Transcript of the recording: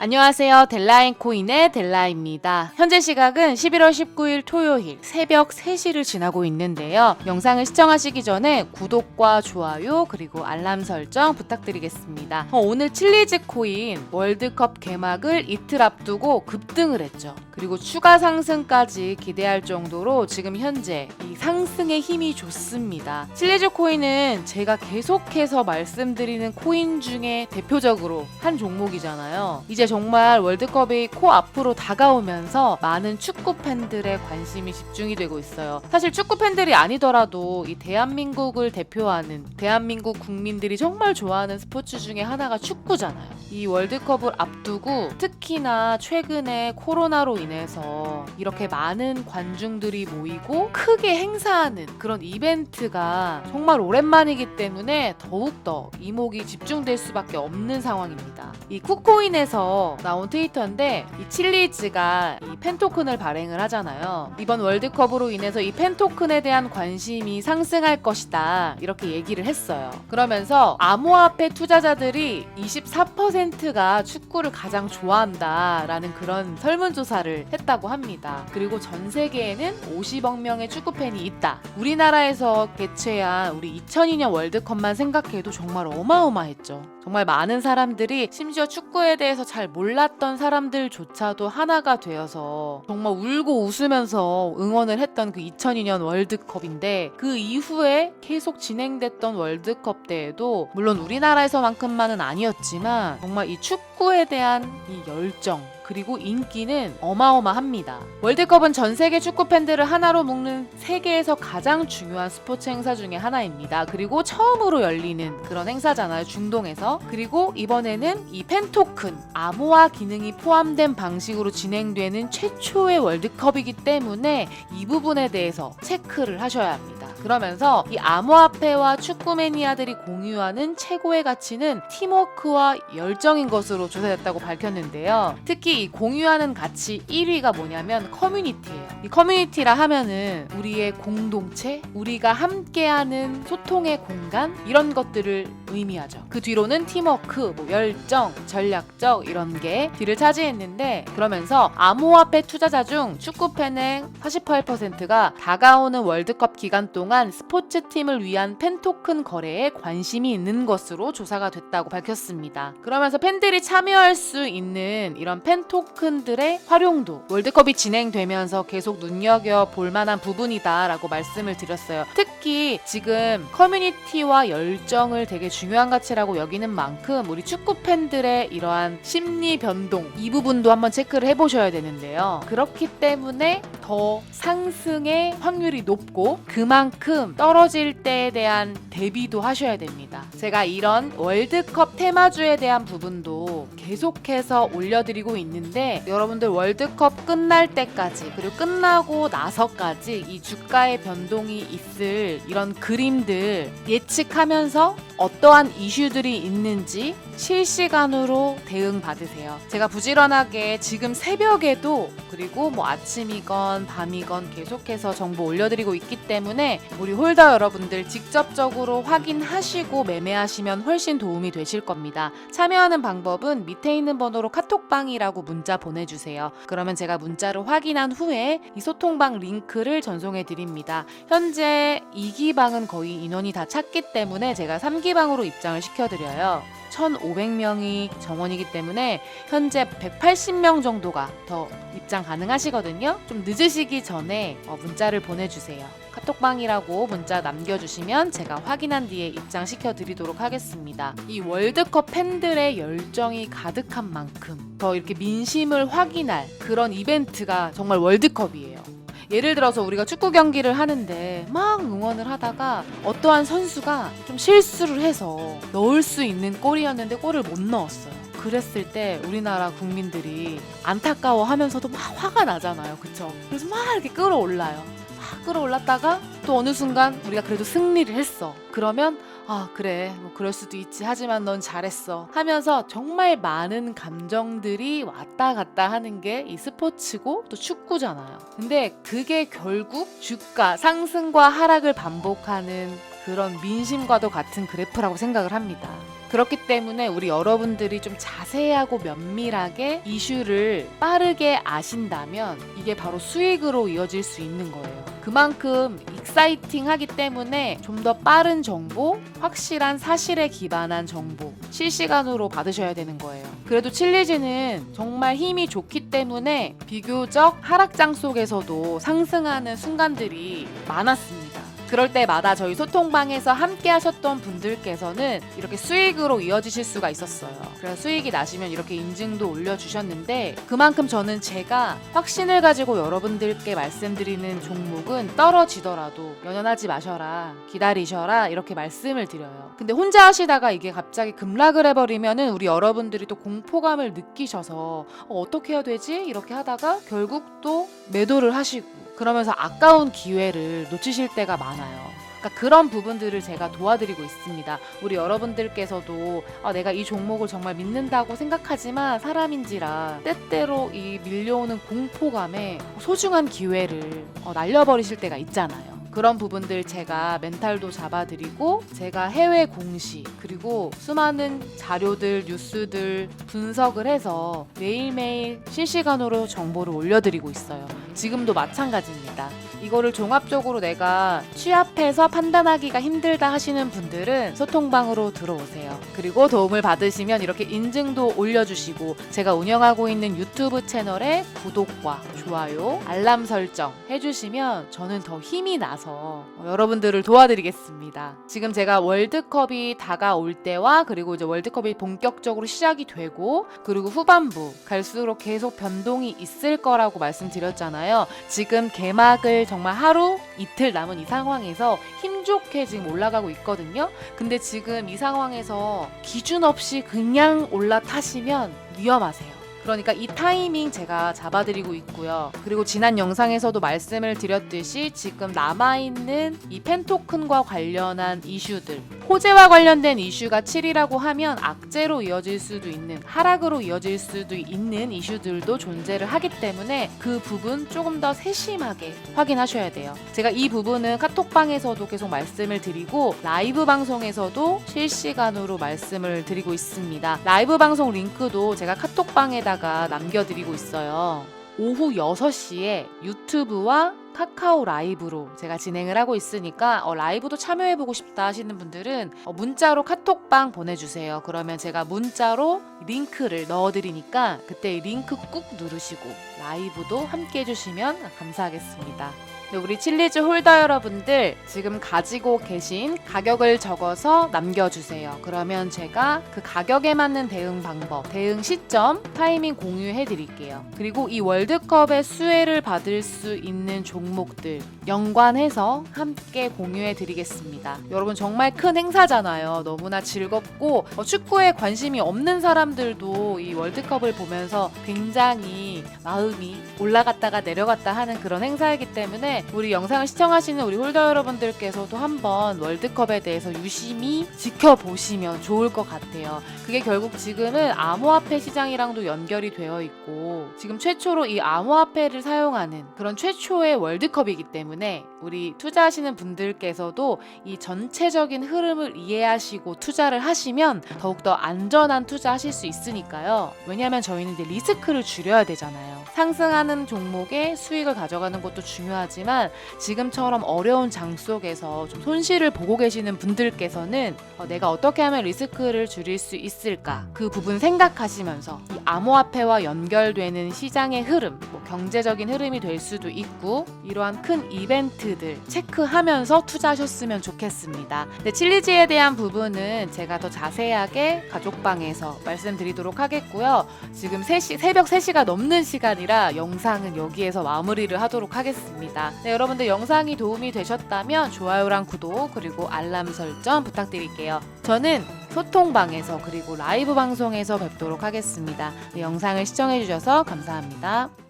안녕하세요. 델라인 코인의 델라입니다. 현재 시각은 11월 19일 토요일 새벽 3시를 지나고 있는데요. 영상을 시청하시기 전에 구독과 좋아요 그리고 알람 설정 부탁드리겠습니다. 어, 오늘 칠리즈 코인 월드컵 개막을 이틀 앞두고 급등을 했죠. 그리고 추가 상승까지 기대할 정도로 지금 현재 이 상승의 힘이 좋습니다. 칠리즈 코인은 제가 계속해서 말씀드리는 코인 중에 대표적으로 한 종목이잖아요. 이제 정말 월드컵이 코앞으로 다가오면서 많은 축구 팬들의 관심이 집중이 되고 있어요. 사실 축구 팬들이 아니더라도 이 대한민국을 대표하는 대한민국 국민들이 정말 좋아하는 스포츠 중에 하나가 축구잖아요. 이 월드컵을 앞두고 특히나 최근에 코로나로 인해서 이렇게 많은 관중들이 모이고 크게 행사하는 그런 이벤트가 정말 오랜만이기 때문에 더욱더 이목이 집중될 수밖에 없는 상황입니다. 이 쿠코인에서 나온 트위터인데 이 칠리즈가 이 펜토큰을 발행을 하잖아요. 이번 월드컵으로 인해서 이 펜토큰에 대한 관심이 상승할 것이다. 이렇게 얘기를 했어요. 그러면서 암호화폐 투자자들이 24%가 축구를 가장 좋아한다라는 그런 설문조사를 했다고 합니다. 그리고 전 세계에는 50억 명의 축구 팬이 있다. 우리나라에서 개최한 우리 2002년 월드컵만 생각해도 정말 어마어마했죠. 정말 많은 사람들이 심지어 축구에 대해서 잘 몰랐던 사람들조차도 하나가 되어서 정말 울고 웃으면서 응원을 했던 그 2002년 월드컵인데 그 이후에 계속 진행됐던 월드컵 때에도 물론 우리나라에서만큼만은 아니었지만 정말 이 축구에 대한 이 열정 그리고 인기는 어마어마합니다. 월드컵은 전 세계 축구 팬들을 하나로 묶는 세계에서 가장 중요한 스포츠 행사 중에 하나입니다. 그리고 처음으로 열리는 그런 행사잖아요. 중동에서. 그리고 이번에는 이 펜토큰 암호화 기능이 포함된 방식으로 진행되는 최초의 월드컵이기 때문에 이 부분에 대해서 체크를 하셔야 합니다. 그러면서 이 암호화폐와 축구 매니아들이 공유하는 최고의 가치는 팀워크와 열정인 것으로 조사됐다고 밝혔는데요. 특히 이 공유하는 가치 1위가 뭐냐면 커뮤니티예요. 이 커뮤니티라 하면은 우리의 공동체, 우리가 함께하는 소통의 공간 이런 것들을 의미하죠. 그 뒤로는 팀워크, 뭐 열정, 전략적 이런 게 뒤를 차지했는데 그러면서 암호화폐 투자자 중 축구 팬의 48%가 다가오는 월드컵 기간 동안 스포츠 팀을 위한 펜토큰 거래에 관심이 있는 것으로 조사가 됐다고 밝혔습니다. 그러면서 팬들이 참여할 수 있는 이런 펜토큰들의 활용도 월드컵이 진행되면서 계속 눈여겨 볼 만한 부분이다라고 말씀을 드렸어요. 특히 지금 커뮤니티와 열정을 되게 중요한 가치라고 여기는 만큼 우리 축구 팬들의 이러한 심리 변동 이 부분도 한번 체크를 해보셔야 되는데요. 그렇기 때문에 더 상승의 확률이 높고 그만큼 떨어질 때에 대한 대비도 하셔야 됩니다. 제가 이런 월드컵 테마주에 대한 부분도 계속해서 올려드리고 있는데 여러분들 월드컵 끝날 때까지 그리고 끝나고 나서까지 이 주가의 변동이 있을 이런 그림들 예측하면서 어떠한 이슈들이 있는지 실시간으로 대응 받으세요. 제가 부지런하게 지금 새벽에도 그리고 뭐 아침이건 밤이건 계속해서 정보 올려드리고 있기 때문에 우리 홀더 여러분들 직접적으로 확인하시고 매매하시면 훨씬 도움이 되실 겁니다. 참여하는 방법은 밑에 있는 번호로 카톡방이라고 문자 보내주세요. 그러면 제가 문자를 확인한 후에 이 소통방 링크를 전송해 드립니다. 현재 2기방은 거의 인원이 다 찼기 때문에 제가 3기 방으로 입장을 시켜드려요. 1,500명이 정원이기 때문에 현재 180명 정도가 더 입장 가능하시거든요. 좀 늦으시기 전에 어, 문자를 보내주세요. 카톡방이라고 문자 남겨주시면 제가 확인한 뒤에 입장시켜 드리도록 하겠습니다. 이 월드컵 팬들의 열정이 가득한 만큼 더 이렇게 민심을 확인할 그런 이벤트가 정말 월드컵이에요. 예를 들어서 우리가 축구 경기를 하는데 막 응원을 하다가 어떠한 선수가 좀 실수를 해서 넣을 수 있는 골이었는데 골을 못 넣었어요. 그랬을 때 우리나라 국민들이 안타까워 하면서도 막 화가 나잖아요. 그쵸? 그래서 막 이렇게 끌어올라요. 막 끌어올랐다가 또 어느 순간 우리가 그래도 승리를 했어. 그러면 아, 그래. 뭐 그럴 수도 있지. 하지만 넌 잘했어. 하면서 정말 많은 감정들이 왔다 갔다 하는 게 이 스포츠고 또 축구잖아요. 근데 그게 결국 주가 상승과 하락을 반복하는 그런 민심과도 같은 그래프라고 생각을 합니다. 그렇기 때문에 우리 여러분들이 좀 자세하고 면밀하게 이슈를 빠르게 아신다면 이게 바로 수익으로 이어질 수 있는 거예요. 그만큼 익사이팅하기 때문에 좀 더 빠른 정보, 확실한 사실에 기반한 정보 실시간으로 받으셔야 되는 거예요. 그래도 칠리즈는 정말 힘이 좋기 때문에 비교적 하락장 속에서도 상승하는 순간들이 많았습니다. 그럴 때마다 저희 소통방에서 함께 하셨던 분들께서는 이렇게 수익으로 이어지실 수가 있었어요. 그래서 수익이 나시면 이렇게 인증도 올려주셨는데 그만큼 저는 제가 확신을 가지고 여러분들께 말씀드리는 종목은 떨어지더라도 연연하지 마셔라, 기다리셔라 이렇게 말씀을 드려요. 근데 혼자 하시다가 이게 갑자기 급락을 해버리면은 우리 여러분들이 또 공포감을 느끼셔서 어, 어떻게 해야 되지? 이렇게 하다가 결국 또 매도를 하시고 그러면서 아까운 기회를 놓치실 때가 많아요. 그러니까 그런 부분들을 제가 도와드리고 있습니다. 우리 여러분들께서도 아, 내가 이 종목을 정말 믿는다고 생각하지만 사람인지라 때때로 이 밀려오는 공포감에 소중한 기회를 어, 날려버리실 때가 있잖아요. 그런 부분들 제가 멘탈도 잡아드리고 제가 해외 공시 그리고 수많은 자료들 뉴스들 분석을 해서 매일매일 실시간으로 정보를 올려드리고 있어요. 지금도 마찬가지입니다. 이거를 종합적으로 내가 취합해서 판단하기가 힘들다 하시는 분들은 소통방으로 들어오세요. 그리고 도움을 받으시면 이렇게 인증도 올려주시고 제가 운영하고 있는 유튜브 채널에 구독과 좋아요, 알람 설정 해주시면 저는 더 힘이 나서 여러분들을 도와드리겠습니다. 지금 제가 월드컵이 다가올 때와 그리고 이제 월드컵이 본격적으로 시작이 되고 그리고 후반부 갈수록 계속 변동이 있을 거라고 말씀드렸잖아요. 지금 개막을 정말 하루 이틀 남은 이 상황에서 힘 좋게 지금 올라가고 있거든요. 근데 지금 이 상황에서 기준 없이 그냥 올라타시면 위험하세요. 그러니까 이 타이밍 제가 잡아드리고 있고요. 그리고 지난 영상에서도 말씀을 드렸듯이 지금 남아있는 이 펜토큰과 관련한 이슈들, 호재와 관련된 이슈가 7이라고 하면 악재로 이어질 수도 있는, 하락으로 이어질 수도 있는 이슈들도 존재를 하기 때문에 그 부분 조금 더 세심하게 확인하셔야 돼요. 제가 이 부분은 카톡방에서도 계속 말씀을 드리고 라이브 방송에서도 실시간으로 말씀을 드리고 있습니다. 라이브 방송 링크도 제가 카톡방에다가 남겨드리고 있어요. 오후 6시에 유튜브와 카카오 라이브로 제가 진행을 하고 있으니까 어, 라이브도 참여해보고 싶다 하시는 분들은 어, 문자로 카톡방 보내주세요. 그러면 제가 문자로 링크를 넣어드리니까 그때 이 링크 꾹 누르시고 라이브도 함께 해주시면 감사하겠습니다. 네, 우리 칠리즈 홀더 여러분들 지금 가지고 계신 가격을 적어서 남겨주세요. 그러면 제가 그 가격에 맞는 대응 방법, 대응 시점, 타이밍 공유해 드릴게요. 그리고 이 월드컵의 수혜를 받을 수 있는 종목 들 연관해서 함께 공유해 드리겠습니다. 여러분 정말 큰 행사잖아요. 너무나 즐겁고 어, 축구에 관심이 없는 사람들도 이 월드컵을 보면서 굉장히 마음이 올라갔다가 내려갔다 하는 그런 행사이기 때문에 우리 영상을 시청하시는 우리 홀더 여러분들께서도 한번 월드컵에 대해서 유심히 지켜보시면 좋을 것 같아요. 그게 결국 지금은 암호화폐 시장이랑도 연결이 되어 있고 지금 최초로 이 암호화폐를 사용하는 그런 최초의 월드컵이기 때문에 우리 투자하시는 분들께서도 이 전체적인 흐름을 이해하시고 투자를 하시면 더욱더 안전한 투자하실 수 있으니까요. 왜냐하면 저희는 이제 리스크를 줄여야 되잖아요. 상승하는 종목에 수익을 가져가는 것도 중요하지만 지금처럼 어려운 장 속에서 좀 손실을 보고 계시는 분들께서는 어, 내가 어떻게 하면 리스크를 줄일 수 있을까 그 부분 생각하시면서 이 암호화폐와 연결되는 시장의 흐름, 뭐 경제적인 흐름이 될 수도 있고 이러한 큰 이 벤트들 체크하면서 투자하셨으면 좋겠습니다. 네, 칠리지에 대한 부분은 제가 더 자세하게 가족방에서 말씀드리도록 하겠고요. 지금 3시, 새벽 3시가 넘는 시간이라 영상은 여기에서 마무리를 하도록 하겠습니다. 네, 여러분들 영상이 도움이 되셨다면 좋아요랑 구독 그리고 알람 설정 부탁드릴게요. 저는 소통방에서 그리고 라이브 방송에서 뵙도록 하겠습니다. 네, 영상을 시청해주셔서 감사합니다.